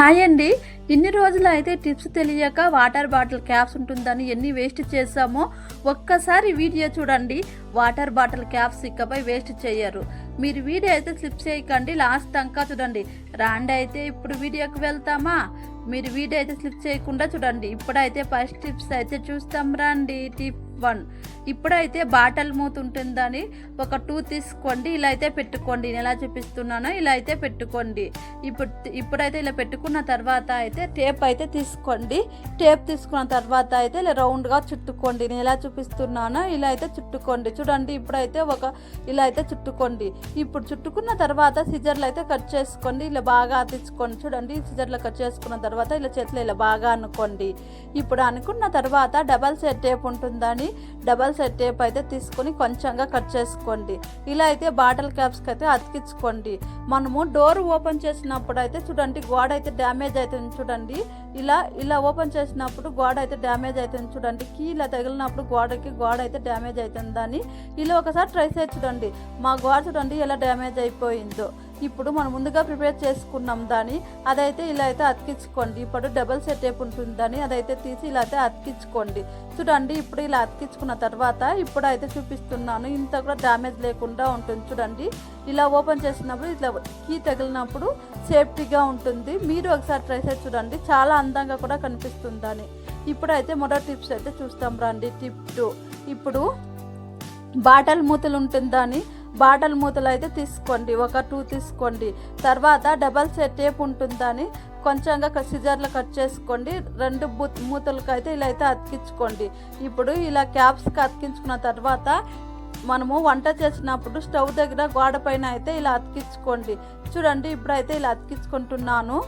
Hi అండి. ఇన్ని రోజులు అయితే టిప్స్ తెలియక వాటర్ బాటిల్ క్యాప్స్ ఉంటుందని ఎన్ని వేస్ట్ చేసామో ఒక్కసారి వీడియో చూడండి. వాటర్ బాటిల్ క్యాప్స్ ఇకపై వేస్ట్ చేయరు. మీరు వీడియో అయితే స్లిప్ చేయకండి లాస్ట్ అంకా చూడండి. రాండి అయితే ఇప్పుడు వీడియోకి వెళ్తామా? మీరు వీడియో అయితే స్లిప్ చేయకుండా చూడండి. ఇప్పుడైతే ఫస్ట్ టిప్స్ అయితే చూస్తాం. రండి టిప్ వన్. ఇప్పుడైతే బాటల్ మూత ఉంటుందని ఒక టూ తీసుకోండి ఇలా అయితే పెట్టుకోండి. నేను ఎలా చూపిస్తున్నానో ఇలా అయితే పెట్టుకోండి. ఇప్పుడు ఇప్పుడైతే ఇలా పెట్టుకున్న తర్వాత అయితే టేప్ అయితే తీసుకోండి. టేప్ తీసుకున్న తర్వాత అయితే ఇలా రౌండ్గా చుట్టుకోండి. నేను ఎలా చూపిస్తున్నానో ఇలా అయితే చుట్టుకోండి. చూడండి ఇప్పుడైతే ఒక ఇలా అయితే చుట్టుకోండి. ఇప్పుడు చుట్టుకున్న తర్వాత సిజర్లు అయితే కట్ చేసుకోండి. ఇలా బాగా తెచ్చుకోండి చూడండి సిజర్లు కట్ చేసుకున్న తర్వాత ఇలా చేతిలో ఇలా బాగా అనుకోండి. ఇప్పుడు అనుకున్న తర్వాత డబల్ సెట్ టేప్ ఉంటుందని డబల్ సెట్ టేప్ అయితే తీసుకొని కొంచెంగా కట్ చేసుకోండి. ఇలా అయితే బాటిల్ క్యాప్స్కి అయితే అతికించుకోండి. మనము డోర్ ఓపెన్ చేసినప్పుడు అయితే చూడండి గోడ అయితే డ్యామేజ్ అవుతుంది చూడండి. ఇలా ఇలా ఓపెన్ చేసినప్పుడు గోడ అయితే డ్యామేజ్ అవుతుంది చూడండి. కీ ఇలా తగిలినప్పుడు గోడకి గోడ అయితే డ్యామేజ్ అవుతుందని ఇలా ఒకసారి ట్రై చేసి చూడండి. మా గోడ చూడండి ఎలా డ్యామేజ్ అయిపోయిందో. ఇప్పుడు మనం ముందుగా ప్రిపేర్ చేసుకున్నాం దాన్ని. అదైతే ఇలా అయితే అతికించుకోండి. ఇప్పుడు డబల్ సెట్ టేప్ ఉంటుందని అదైతే తీసి ఇలా అయితే అతికించుకోండి. చూడండి ఇప్పుడు ఇలా అతికించుకున్న తర్వాత ఇప్పుడు అయితే చూపిస్తున్నాను. ఇంత కూడా డ్యామేజ్ లేకుండా ఉంటుంది. చూడండి ఇలా ఓపెన్ చేసినప్పుడు ఇట్లా కీ తగిలినప్పుడు సేఫ్టీగా ఉంటుంది. మీరు ఒకసారి ట్రై చేసి చూడండి. చాలా అందంగా కూడా కనిపిస్తుందని ఇప్పుడైతే మొదటి టిప్స్ అయితే చూస్తాం రండి. Tip two. ఇప్పుడు బాటల్ మూతలు ఉంటుందని బాటల్ మూతలు అయితే తీసుకోండి ఒక టూ తీసుకోండి. తర్వాత డబల్ సెట్ టేప్ ఉంటుందని కొంచెంగా సిజర్లు కట్ చేసుకోండి. రెండు మూతలకు అయితే ఇలా అయితే అతికించుకోండి. ఇప్పుడు ఇలా క్యాప్స్కి అతికించుకున్న తర్వాత మనము వంట చేసినప్పుడు స్టవ్ దగ్గర గోడ పైన అయితే ఇలా అతికించుకోండి. చూడండి ఇప్పుడైతే ఇలా అతికించుకుంటున్నాను.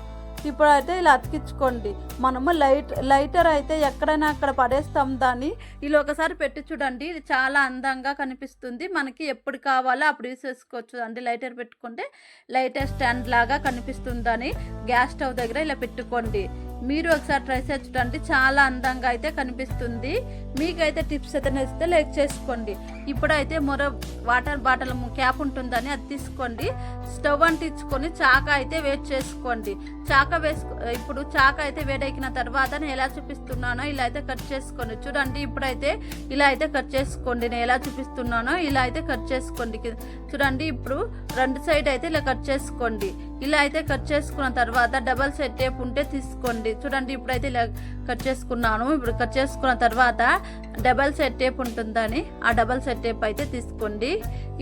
ఇప్పుడైతే ఇలా అతికించుకోండి. మనము లైట్ లైటర్ అయితే ఎక్కడైనా అక్కడ పడేస్తాం దాన్ని. ఇలా ఒకసారి పెట్టి చూడండి. ఇది చాలా అందంగా కనిపిస్తుంది. మనకి ఎప్పుడు కావాలో అప్పుడు యూస్ చేసుకోవచ్చు. అండి లైటర్ పెట్టుకుంటే లైటర్ స్టాండ్ లాగా కనిపిస్తుందని గ్యాస్ స్టవ్ దగ్గర ఇలా పెట్టుకోండి. మీరు ఒకసారి ట్రై చేసి చూడండి చాలా అందంగా అయితే కనిపిస్తుంది. మీకైతే టిప్స్ అయితే నచ్చితే లైక్ చేసుకోండి. ఇప్పుడైతే మరో వాటర్ బాటిల్ క్యాప్ ఉంటుందని అది తీసుకోండి. స్టవ్ అంటించుకొని చాక అయితే వేడి చేసుకోండి. చాక వేసుకో ఇప్పుడు చాక అయితే వేడెక్కిన తర్వాత నేను ఎలా చూపిస్తున్నానో ఇలా అయితే కట్ చేసుకోండి. చూడండి ఇప్పుడైతే ఇలా అయితే కట్ చేసుకోండి. నేను ఎలా చూపిస్తున్నానో ఇలా అయితే కట్ చేసుకోండి. చూడండి ఇప్పుడు రెండు సైడ్ అయితే ఇలా కట్ చేసుకోండి. ఇలా అయితే కట్ చేసుకున్న తర్వాత డబల్ సెట్ టేప్ ఉంటే తీసుకోండి. చూడండి ఇప్పుడైతే ఇలా కట్ చేసుకున్నాను. ఇప్పుడు కట్ చేసుకున్న తర్వాత డబల్ సెట్ టేప్ ఉంటుందని ఆ డబల్ సెట్ టేప్ అయితే తీసుకోండి.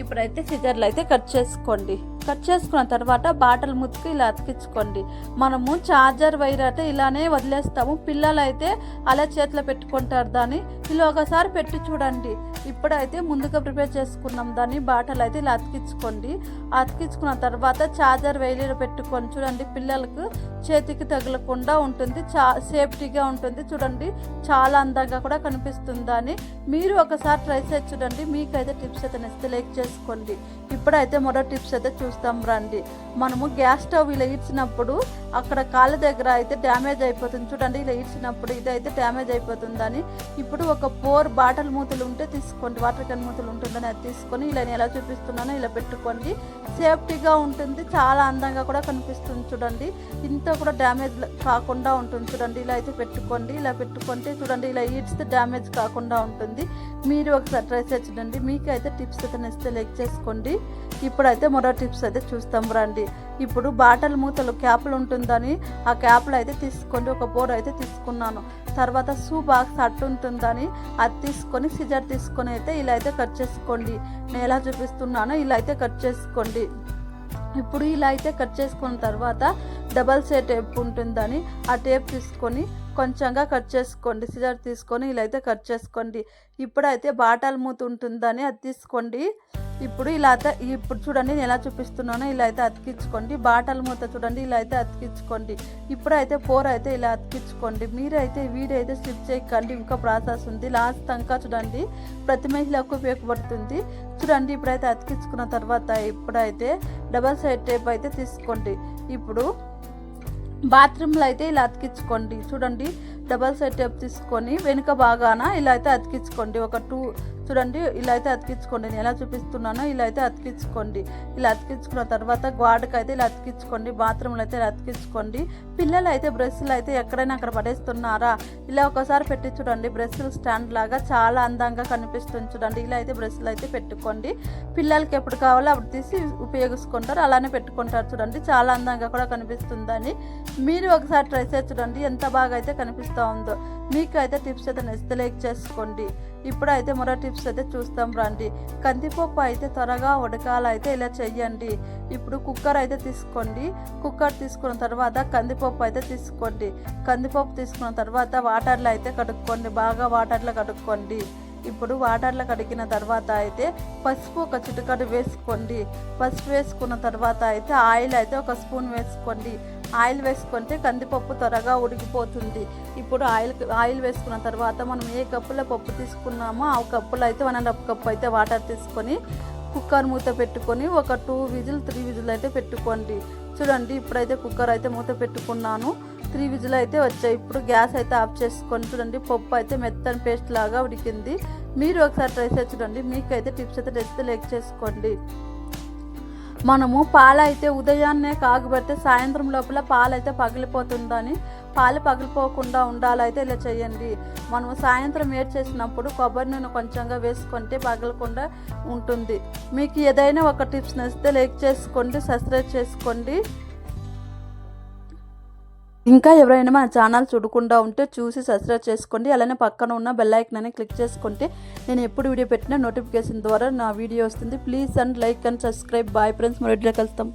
ఇప్పుడైతే సిజర్లు అయితే కట్ చేసుకోండి. కట్ చేసుకున్న తర్వాత బాటల్ ముత్తుకు ఇలా అతికించుకోండి. మనము చార్జర్ వైర్ అయితే ఇలానే వదిలేస్తాము. పిల్లలు అయితే అలా చేతిలో పెట్టుకుంటారు దాన్ని. ఇలా ఒకసారి పెట్టి చూడండి. ఇప్పుడైతే ముందుగా ప్రిపేర్ చేసుకున్నాం దాన్ని. బాటలు అయితే ఇలా అతికించుకోండి. అతికించుకున్న తర్వాత చార్జర్ వైర్ పెట్టుకొని చూడండి. పిల్లలకు చేతికి తగలకుండా ఉంటుంది. చా సేఫ్టీగా ఉంటుంది. చూడండి. చాలా అందంగా కూడా కనిపిస్తుందని మీరు ఒకసారి ట్రై చేసి చూడండి. మీకైతే టిప్స్ అయితే నచ్చితే లైక్ చేసుకోండి. ఇప్పుడైతే మరో టిప్స్ అయితే చూ చూస్తాం రండి. మనము గ్యాస్ స్టవ్ ఇలా ఇచ్చినప్పుడు అక్కడ కాళ్ళ దగ్గర అయితే డ్యామేజ్ అయిపోతుంది. చూడండి ఇలా ఇచ్చినప్పుడు ఇదైతే డ్యామేజ్ అయిపోతుందని. ఇప్పుడు ఒక ఫోర్ బాటిల్ మూతలు ఉంటే తీసుకోండి. వాటర్ క్యాన్ మూతలు ఉంటుందని అది తీసుకొని ఇలా నేను ఎలా చూపిస్తున్నానో ఇలా పెట్టుకోండి. సేఫ్టీగా ఉంటుంది. చాలా అందంగా కూడా కనిపిస్తుంది చూడండి. ఇంత కూడా డ్యామేజ్ కాకుండా ఉంటుంది చూడండి. ఇలా అయితే పెట్టుకోండి. ఇలా పెట్టుకుంటే చూడండి ఇలా ఈడ్స్తే డ్యామేజ్ కాకుండా ఉంటుంది. మీరు ఒకసారి ట్రై చేసి చూడండి. మీకైతే టిప్స్ అయితే నచ్చితే లైక్ చేసుకోండి. ఇప్పుడైతే మరో టిప్స్ అయితే చూస్తాం రండి. ఇప్పుడు బాటల్ మూతలు క్యాప్లు ఉంటుందని ఆ క్యాప్లు అయితే తీసుకోండి ఒక బోర్ అయితే తీసుకున్నాను. తర్వాత షూ బాక్స్ అట్టు ఉంటుందని అది తీసుకొని సిజర్ తీసుకొని అయితే ఇలా అయితే కట్ చేసుకోండి. నేను ఎలా చూపిస్తున్నానో ఇలా అయితే కట్ చేసుకోండి. ఇప్పుడు ఇలా అయితే కట్ చేసుకున్న తర్వాత డబల్ సే టేప్ ఉంటుందని ఆ టేప్ తీసుకొని కొంచెంగా కట్ చేసుకోండి. సిజర్ తీసుకొని ఇలా అయితే కట్ చేసుకోండి. ఇప్పుడైతే బాటల్ మూత ఉంటుందని అది తీసుకోండి. ఇప్పుడు ఇలా అయితే ఇప్పుడు చూడండి నేను ఎలా చూపిస్తున్నానో ఇలా అయితే అతికించుకోండి. బాటల్ మూత చూడండి ఇలా అయితే అతికించుకోండి. ఇప్పుడైతే ఫోర్ అయితే ఇలా అతికించుకోండి. మీరైతే వీడియో అయితే స్లిప్ చేయకండి. ఇంకా ప్రాసెస్ ఉంది. లాస్ట్ దాకా చూడండి. ప్రతి మహిళకు ఉపయోగపడుతుంది. చూడండి ఇప్పుడైతే అతికించుకున్న తర్వాత ఇప్పుడైతే డబల్ సైడ్ టేప్ అయితే తీసుకోండి. ఇప్పుడు బాత్రూంలో అయితే ఇలా అతికించుకోండి. చూడండి డబల్ సైడ్ టేప్ తీసుకొని వెనుక బాగాన ఇలా అయితే అతికించుకోండి. ఒక టూ చూడండి ఇలా అయితే అతికించుకోండి. నేను ఎలా చూపిస్తున్నానో ఇలా అయితే అతికించుకోండి. ఇలా అతికించుకున్న తర్వాత గోడకు అయితే ఇలా అతికించుకోండి. బాత్రూంలో అయితే ఇలా అతికించుకోండి. పిల్లలు అయితే బ్రష్లు అయితే ఎక్కడైనా అక్కడ పడేస్తున్నారా? ఇలా ఒకసారి పెట్టి చూడండి. బ్రష్లు స్టాండ్ లాగా చాలా అందంగా కనిపిస్తుంది చూడండి. ఇలా అయితే బ్రష్లు అయితే పెట్టుకోండి. పిల్లలకి ఎప్పుడు కావాలో అప్పుడు తీసి ఉపయోగించుకుంటారు. అలానే పెట్టుకుంటారు చూడండి. చాలా అందంగా కూడా కనిపిస్తుందని. మీరు ఒకసారి ట్రై చేసి చూడండి. ఎంత బాగా అయితే కనిపిస్తూ ఉందో. మీకు అయితే టిప్స్ అయితే నచ్చితే లైక్ చేసుకోండి. ఇప్పుడు అయితే మరో టిప్స్ అయితే చూస్తాం రండి. కందిపప్పు అయితే త్వరగా ఉడకాలైతే ఇలా చెయ్యండి. ఇప్పుడు కుక్కర్ అయితే తీసుకోండి. కుక్కర్ తీసుకున్న తర్వాత కందిపప్పు అయితే తీసుకోండి. కందిపప్పు తీసుకున్న తర్వాత వాటర్లో అయితే కడుక్కోండి. బాగా వాటర్లో కడుక్కోండి. ఇప్పుడు వాటర్లో కడిగిన తర్వాత అయితే పసుపు ఒక చిటికడు వేసుకోండి. పసుపు వేసుకున్న తర్వాత అయితే ఆయిల్ అయితే ఒక స్పూన్ వేసుకోండి. ఆయిల్ వేసుకుంటే కందిపప్పు త్వరగా ఉడికిపోతుంది. ఇప్పుడు ఆయిల్ ఆయిల్ వేసుకున్న తర్వాత మనం ఏ కప్పులో పప్పు తీసుకున్నామో ఆ కప్పులో అయితే వన్ అండ్ హాఫ్ కప్ అయితే వాటర్ తీసుకొని కుక్కర్ మూత పెట్టుకొని ఒక టూ విజిల్ త్రీ విజిల్ అయితే పెట్టుకోండి. చూడండి ఇప్పుడైతే కుక్కర్ అయితే మూత పెట్టుకున్నాను. త్రీ విజిల్ అయితే వచ్చాయి. ఇప్పుడు గ్యాస్ అయితే ఆఫ్ చేసుకొని చూడండి పప్పు అయితే మెత్తని పేస్ట్ లాగా ఉడికింది. మీరు ఒకసారి ట్రై చేసి చూడండి. మీకైతే టిప్స్ అయితే రెసిపీ లైక్ చేసుకోండి. మనము పాలైతే ఉదయాన్నే కాగబెడితే సాయంత్రం లోపల పాలైతే పగిలిపోతుందని పాలు పగిలిపోకుండా ఉండాలైతే ఇలా చేయండి. మనము సాయంత్రం ఏడ్ చేసినప్పుడు కొబ్బరి నూనె కొంచెంగా వేసుకుంటే పగలకుండా ఉంటుంది. మీకు ఏదైనా ఒక టిప్స్ నచ్చితే లైక్ చేసుకోండి సబ్స్క్రైబ్ చేసుకోండి. ఇంకా ఎవరైనా మన ఛానల్ చూడకుండా ఉంటే చూసి సబ్స్క్రైబ్ చేసుకోండి. అలానే పక్కన ఉన్న బెల్ ఐకన్ అని క్లిక్ చేసుకుంటే నేను ఎప్పుడు వీడియో పెట్టినా నోటిఫికేషన్ ద్వారా నా వీడియో వస్తుంది. Please and like and subscribe bye friends మరొకటి కలుస్తాం